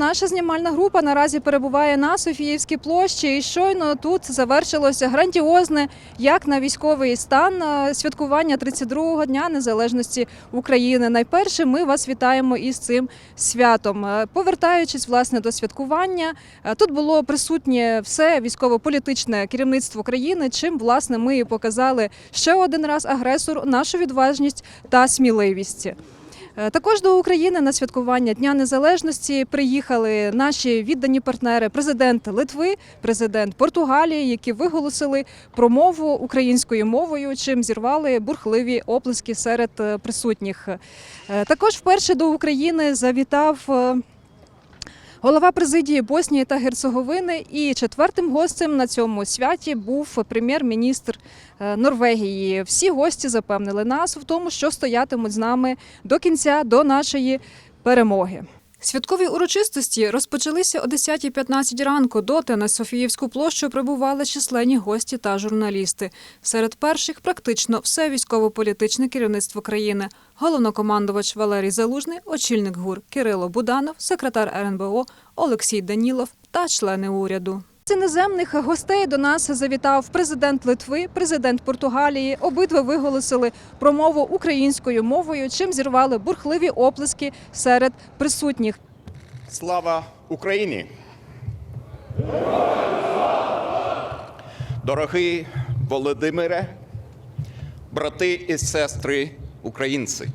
наша знімальна група наразі перебуває на Софіївській площі. І щойно тут завершилося грандіозне, як на військовий стан, е, святкування 32-го дня незалежності України. Найперше, ми вас вітаємо із цим святом. Е, Повертаючись власне до святкування, е, тут було присутнє все військово-політичне керівництво країни. Чим власне ми і показали ще один раз агресору нашу відважність та сміливість. Е, Також до України на святкування Дня Незалежності приїхали наші віддані партнери, президент Литви, президент Португалії, які виголосили промову українською мовою, чим зірвали бурхливі оплески серед е, присутніх. Е, Також вперше до України завітав. Голова президії Боснії та Герцеговини і четвертим гостем на цьому святі був прем'єр-міністр е, Норвегії. Всі гості запевнили нас в тому, що стоятимуть з нами до кінця до нашої перемоги. Святкові урочистості розпочалися о 10.15 ранку. Доти на Софіївську площу прибували численні гості та журналісти. Серед перших практично все військово-політичне керівництво країни. Головнокомандувач Валерій Залужний, очільник ГУР Кирило Буданов, секретар РНБО Олексій Данілов та члени уряду. Іноземних гостей до нас завітав президент Литви, президент Португалії. Обидва виголосили промову українською мовою, чим зірвали бурхливі оплески серед присутніх. Слава Україні! Дорогий Володимире, брати і сестри українці,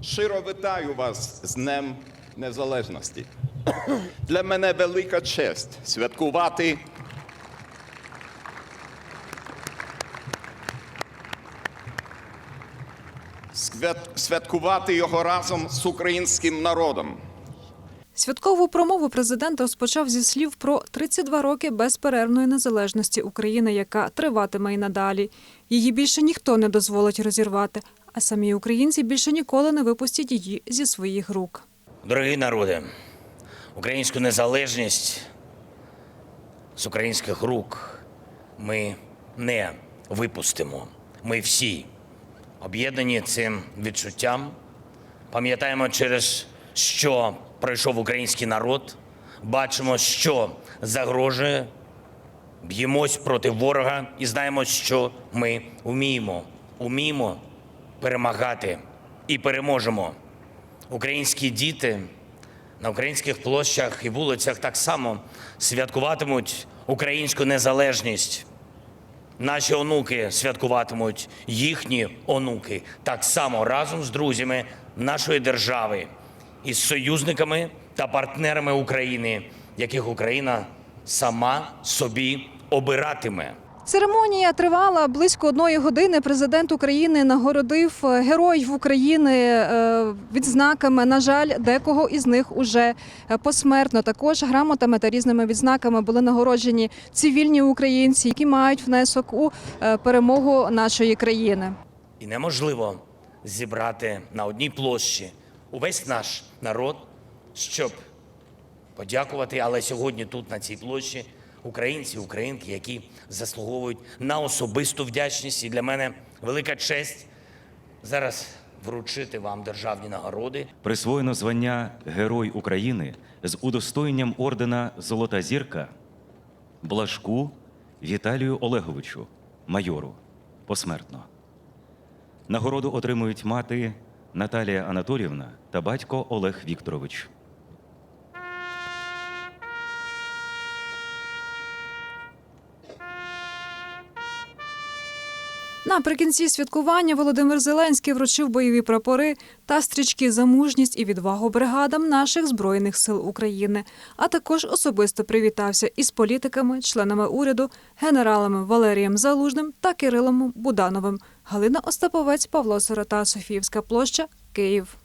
щиро вітаю вас з Днем Незалежності. Для мене велика честь святкувати святкувати його разом з українським народом. Святкову промову президент розпочав зі слів про 32 роки безперервної незалежності України, яка триватиме і надалі. Її більше ніхто не дозволить розірвати, а самі українці більше ніколи не випустять її зі своїх рук. Дорогі народи, українську незалежність з українських рук ми не випустимо. Ми всі об'єднані цим відчуттям. Пам'ятаємо, через що пройшов український народ, бачимо, що загрожує, б'ємось проти ворога і знаємо, що ми вміємо. Уміємо перемагати і переможемо. Українські діти на українських площах і вулицях так само святкуватимуть українську незалежність. Наші онуки святкуватимуть їхні онуки так само разом з друзями нашої держави із союзниками та партнерами України, яких Україна сама собі обиратиме. Церемонія тривала близько одної години. Президент України нагородив е, героїв України е, відзнаками. На жаль, декого із них уже е, посмертно. Також грамотами та різними відзнаками були нагороджені цивільні українці, які мають внесок у перемогу нашої країни. І неможливо зібрати на одній площі увесь наш народ, щоб подякувати. Але сьогодні тут, на цій площі, українці, українки, які заслуговують на особисту вдячність. І для мене велика честь зараз вручити вам державні нагороди. Присвоєно звання Герой України з удостоєнням ордена Золота зірка Блажку Віталію Олеговичу, майору, посмертно. Нагороду отримують мати Наталія Анатоліївна та батько Олег Вікторович. Наприкінці святкування Володимир Зеленський вручив бойові прапори та стрічки за мужність і відвагу бригадам наших збройних сил України, а також особисто привітався із політиками, членами уряду, генералами Валерієм Залужним та Кирилом Будановим. Галина Остаповець, Павло Сирота, Софіївська площа, Київ.